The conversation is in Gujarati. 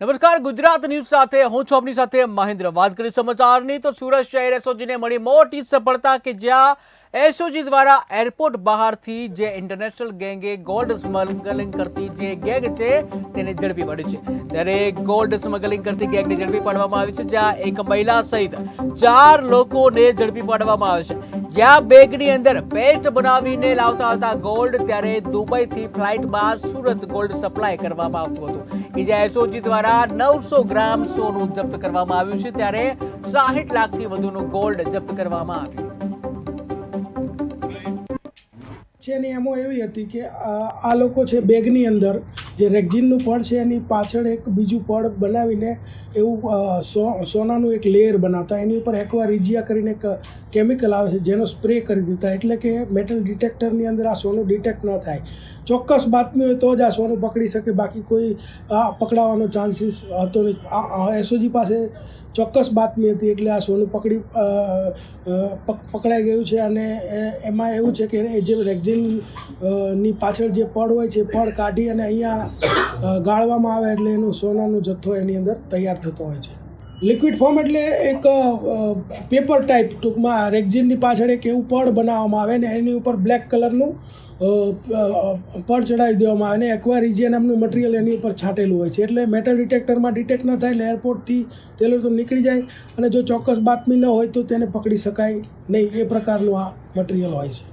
નમસ્કાર, ગુજરાત ન્યૂઝ સાથે હું છું આપની સાથે મહેન્દ્ર. વાત કરી સમાચારની, તો સુરત શહેર એસઓજીને મળી મોટી સફળતા કે જ્યાં એસઓજી દ્વારા એરપોર્ટ બહારથી જે ઇન્ટરનેશનલ ગેંગે ગોલ્ડ સ્મગલિંગ કરતી જે ગેંગ છે, તેને ઝડપી પાડી છે. ત્યારે ગોલ્ડ સ્મગલિંગ કરતી ગેંગને ઝડપી પાડવામાં આવી છે, જ્યાં એક મહિલા સહિત ચાર લોકોને ઝડપી પાડવામાં આવે છે. જ્યાં બેગની અંદર પેસ્ટ બનાવીને લાવતા હતા ગોલ્ડ, ત્યારે દુબઈથી ફ્લાઇટમાં સુરત ગોલ્ડ સપ્લાય કરવામાં આવતું હતું. કે જ્યાં એસઓજી દ્વારા નવસો ગ્રામ સોનું જપ્ત કરવામાં આવ્યું છે, ત્યારે સાહીઠ લાખથી વધુનું ગોલ્ડ જપ્ત કરવામાં આવ્યું. છે એમાં એવી હતી કે આ લોકો છે બેગની અંદર જે રેક્ઝિનનું પડ છે એની પાછળ એક બીજું પડ બનાવીને એવું સો, સોનાનું એક લેયર બનાવતા. એની ઉપર એકવાર રિજિયા કરીને એક કેમિકલ આવે છે જેનો સ્પ્રે કરી દેતા એટલે કે મેટલ ડિટેક્ટરની અંદર આ સોનું ડિટેક્ટ ન થાય. ચોક્કસ બાતમી હોય તો જ આ સોનું પકડી શકે. બાકી કોઈ આ પકડાવાનો ચાન્સીસ હતો નહીં. એસઓજી પાસે ચોક્કસ બાતમી હતી એટલે આ સોનું પકડી પકડાઈ ગયું છે. અને એમાં એવું છે કે જે રેક્ઝિનની પાછળ જે પડ હોય છે પડ કાઢી અને અહીંયા ગાળવામાં આવે એટલે એનું સોનાનો જથ્થો એની અંદર તૈયાર થતો હોય છે. લિક્વિડ ફોર્મ એટલે એક પેપર ટાઈપ ટૂંકમાં રેક્ઝિનની પાછળ એક એવું પડ બનાવવામાં આવે ને એની ઉપર બ્લેક કલરનું પડ ચડાવી દેવામાં આવે અને એક્વા રિજિયન નામનું મટીરિયલ એની ઉપર છાંટેલું હોય છે. એટલે મેટલ ડિટેક્ટરમાં ડિટેક્ટ ન થાય એટલે એરપોર્ટથી તે લોકો નીકળી જાય અને જો ચોક્કસ બાતમી ન હોય તો તેને પકડી શકાય નહીં. એ પ્રકારનું આ મટીરિયલ હોય છે.